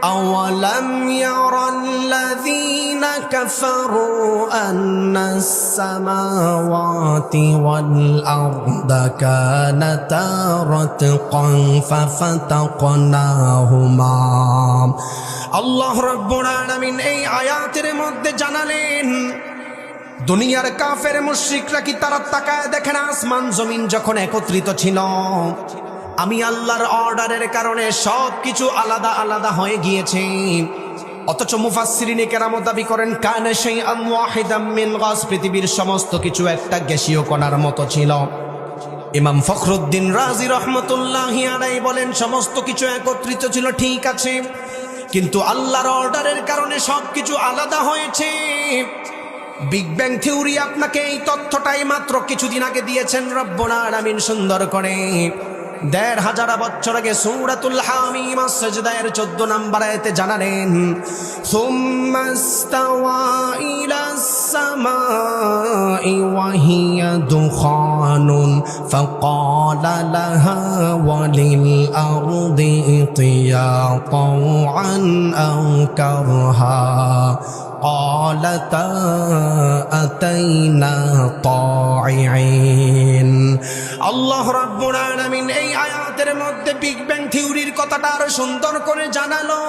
أولم ير الذين كفروا أن السماوات والأرض كانتا رتقا ففتقناهما আল্লাহ রব্বুল আলামিন এই আয়াতের মধ্যে জানালেন দুনিয়ার কাফের মুশরিকরা কি তারা তাকায় দেখেন আসমান জমিন যখন একত্রিত ছিল আমি আল্লাহর অর্ডারের কারণে সব কিছু আলাদা আলাদা হয়ে গিয়েছে। অথচ মুফাসসিরিনে কেরামত দাবি করেন, কানে সেই মিন গাস। পৃথিবীর সমস্ত কিছু একটা গ্যাসীয় কণার মতো ছিল। ইমাম ফখরুদ্দিন রাজি রহমতুল্লাহ বলেন, সমস্ত কিছু একত্রিত ছিল, ঠিক আছে। কিন্তু আল্লাহর অর্ডারের কারণে সবকিছু আলাদা হয়েছে। বিগ ব্যাং থিওরি আপনাকে এই তথ্যটাই মাত্র কিছুদিন আগে দিয়েছেন রব্বুল আলামিন সুন্দর করে। দেড় হাজার বছর আগে সূরাতুল হামিম সাজদায়ের 14 নাম্বার আয়াতে জানালেন সুম্মাস্তাওয়া ইলাস সামাই ওয়া হিয়া দুখানুন ফাকালা লাহা ওয়ালিল আরদি ইতিয়া তাওআন আও কারহা قالتا أتينا طائعين আল্লাহ রাব্বুল এই আয়াতের মধ্যে বিগ ব্যাং থিউরির কথাটা আরও সুন্দর করে জানালো।